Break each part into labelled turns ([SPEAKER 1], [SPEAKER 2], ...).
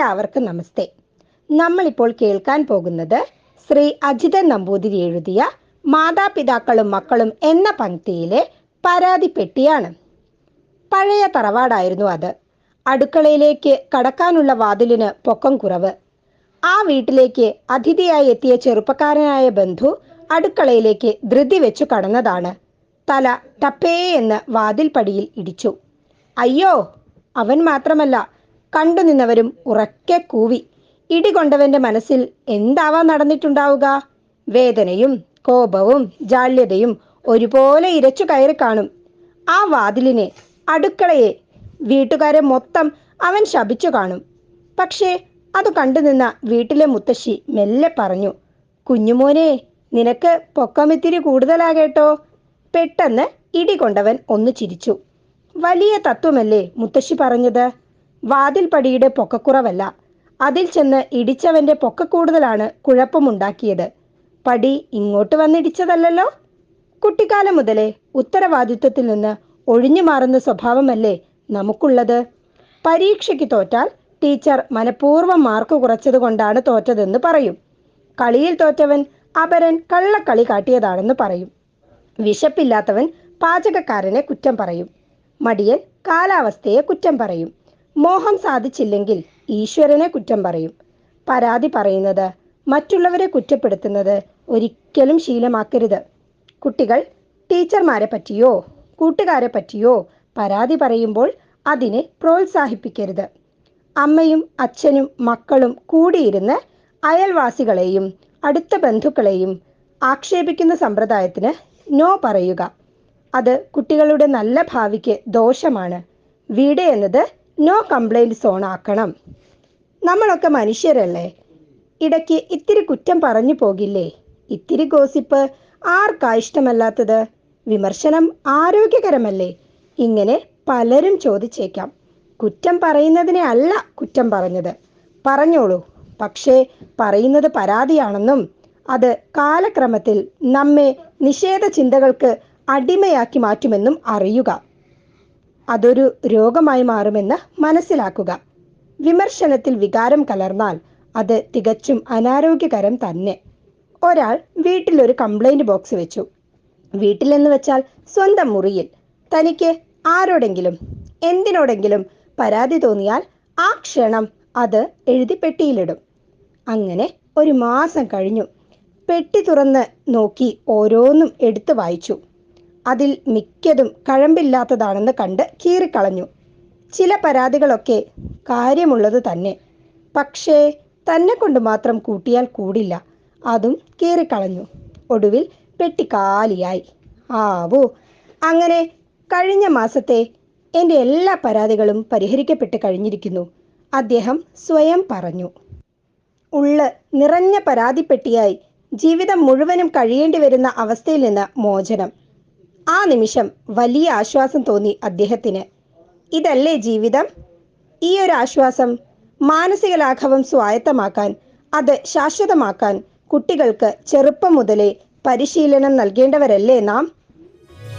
[SPEAKER 1] എല്ലാവർക്കും നമസ്തേ. നമ്മളിപ്പോൾ കേൾക്കാൻ പോകുന്നത് ശ്രീ അജിത നമ്പൂതിരി എഴുതിയ മാതാപിതാക്കളും മക്കളും എന്ന പങ്ക്തിയിലെ പരാതിപ്പെട്ടിയാണ് പഴയ തറവാടായിരുന്നു അത്. അടുക്കളയിലേക്ക് കടക്കാനുള്ള വാതിലിന് പൊക്കം കുറവ്. ആ വീട്ടിലേക്ക് അതിഥിയായി എത്തിയ ചെറുപ്പക്കാരനായ ബന്ധു അടുക്കളയിലേക്ക് ധൃതി വെച്ചു കടന്നതാണ്. തല ടപ്പേ എന്ന് വാതിൽപ്പടിയിൽ ഇടിച്ചു. അയ്യോ അവൻ മാത്രമല്ല കണ്ടു നിന്നവരും ഉറക്കെ കൂവി. ഇടികൊണ്ടവന്റെ മനസ്സിൽ എന്താവാ നടന്നിട്ടുണ്ടാവുക? വേദനയും കോപവും ജാള്യതയും ഒരുപോലെ ഇരച്ചു കയറി കാണും. ആ വാതിലിനെ അടുക്കളയെ വീട്ടുകാരെ മൊത്തം അവൻ ശപിച്ചു കാണും. പക്ഷേ അത് കണ്ടുനിന്ന വീട്ടിലെ മുത്തശ്ശി മെല്ലെ പറഞ്ഞു കുഞ്ഞുമോനെ നിനക്ക് പൊക്കമിത്തിരി കൂടുതലാകേട്ടോ? പെട്ടെന്ന് ഇടികൊണ്ടവൻ ഒന്ന് ചിരിച്ചു. വലിയ തത്വമല്ലേ മുത്തശ്ശി പറഞ്ഞത്? വാതിൽപ്പടിയുടെ പൊക്കക്കുറവല്ല. അതിൽ ചെന്ന് ഇടിച്ചവന്റെ പൊക്കക്കൂടുതലാണ് കുഴപ്പമുണ്ടാക്കിയത്. പടി ഇങ്ങോട്ട് വന്നിടിച്ചതല്ലല്ലോ? കുട്ടിക്കാലം മുതലേ ഉത്തരവാദിത്വത്തിൽ നിന്ന് ഒഴിഞ്ഞു മാറുന്ന സ്വഭാവമല്ലേ നമുക്കുള്ളത്? പരീക്ഷയ്ക്ക് തോറ്റാൽ ടീച്ചർ മനഃപൂർവം മാർക്ക് കുറച്ചത് കൊണ്ടാണ് തോറ്റതെന്ന് പറയും. കളിയിൽ തോറ്റവൻ അപരൻ കള്ളക്കളി കാട്ടിയതാണെന്ന് പറയും. വിശപ്പില്ലാത്തവൻ പാചകക്കാരനെ കുറ്റം പറയും. മടിയൻ കാലാവസ്ഥയെ കുറ്റം പറയും. മോഹം സാധിച്ചില്ലെങ്കിൽ ഈശ്വരനെ കുറ്റം പറയും. പരാതി പറയുന്നത് മറ്റുള്ളവരെ കുറ്റപ്പെടുത്തുന്നത് ഒരിക്കലും ശീലമാക്കരുത്. കുട്ടികൾ ടീച്ചർമാരെ പറ്റിയോ കൂട്ടുകാരെ പറ്റിയോ പരാതി പറയുമ്പോൾ അതിനെ പ്രോത്സാഹിപ്പിക്കരുത്. അമ്മയും അച്ഛനും മക്കളും കൂടിയിരുന്ന് അയൽവാസികളെയും അടുത്ത ബന്ധുക്കളെയും ആക്ഷേപിക്കുന്ന സമ്പ്രദായത്തിന് നോ പറയുക. അത് കുട്ടികളുടെ നല്ല ഭാവിക്ക് ദോഷമാണ്. വീട് എന്നത് നോ കംപ്ലൈന്റ് സോൺ ആക്കണം. നമ്മളൊക്കെ മനുഷ്യരല്ലേ? ഇടയ്ക്ക് ഇത്തിരി കുറ്റം പറഞ്ഞു പോകില്ലേ? ഇത്തിരി ഗോസിപ്പ് ആർക്കാ ഇഷ്ടമല്ലാത്തത്? വിമർശനം ആരോഗ്യകരമല്ലേ? ഇങ്ങനെ പലരും ചോദിച്ചേക്കാം. കുറ്റം പറയുന്നതിനെ അല്ല കുറ്റം പറഞ്ഞത്. പറഞ്ഞോളൂ. പക്ഷേ പറയുന്നത് പരാതിയാണെന്നും അത് കാലക്രമത്തിൽ നമ്മെ നിഷേധ ചിന്തകൾക്ക് അടിമയാക്കി മാറ്റുമെന്നും അറിയുക. അതൊരു രോഗമായി മാറുമെന്ന് മനസ്സിലാക്കുക. വിമർശനത്തിൽ വികാരം കലർന്നാൽ അത് തികച്ചും അനാരോഗ്യകരം തന്നെ. ഒരാൾ വീട്ടിലൊരു കംപ്ലൈന്റ് ബോക്സ് വെച്ചു. വീട്ടിലെന്ന് വെച്ചാൽ സ്വന്തം മുറിയിൽ. തനിക്ക് ആരോടെങ്കിലും എന്തിനോടെങ്കിലും പരാതി തോന്നിയാൽ ആ ക്ഷണം അത് എഴുതി പെട്ടിയിലിടും. അങ്ങനെ ഒരു മാസം കഴിഞ്ഞു. പെട്ടി തുറന്ന് നോക്കി ഓരോന്നും എടുത്തു വായിച്ചു. അതിൽ മിക്കതും കഴമ്പില്ലാത്തതാണെന്ന് കണ്ട് കീറിക്കളഞ്ഞു. ചില പരാതികളൊക്കെ കാര്യമുള്ളത് തന്നെ. പക്ഷേ തന്നെ കൊണ്ട് മാത്രം കൂട്ടിയാൽ കൂടില്ല. അതും കീറിക്കളഞ്ഞു. ഒടുവിൽ പെട്ടിക്കാലിയായി. ആവോ. അങ്ങനെ കഴിഞ്ഞ മാസത്തെ എന്റെ എല്ലാ പരാതികളും പരിഹരിക്കപ്പെട്ട് കഴിഞ്ഞിരിക്കുന്നു. അദ്ദേഹം സ്വയം പറഞ്ഞു. ഉള്ള് നിറഞ്ഞ പരാതിപ്പെട്ടിയായി ജീവിതം മുഴുവനും കഴിയേണ്ടി വരുന്ന അവസ്ഥയിൽ നിന്ന് മോചനം. ആ നിമിഷം വലിയ ആശ്വാസം തോന്നി അദ്ദേഹത്തിന്. ഇതല്ലേ ജീവിതം? ഈ ഒരു ആശ്വാസം മാനസിക ലാഘവം സ്വായത്തമാക്കാൻ അത് ശാശ്വതമാക്കാൻ കുട്ടികൾക്ക് ചെറുപ്പം മുതലേ പരിശീലനം നൽകേണ്ടവരല്ലേ നാം?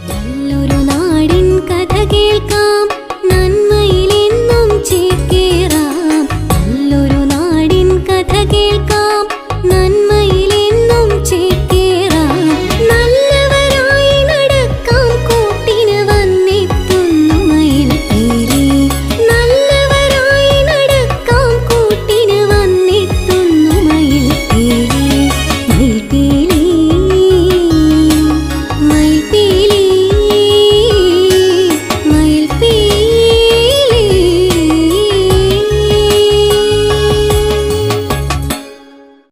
[SPEAKER 2] നല്ലൊരു നാടിൻ കഥ കേൾക്കാം നന്മയിലെന്നും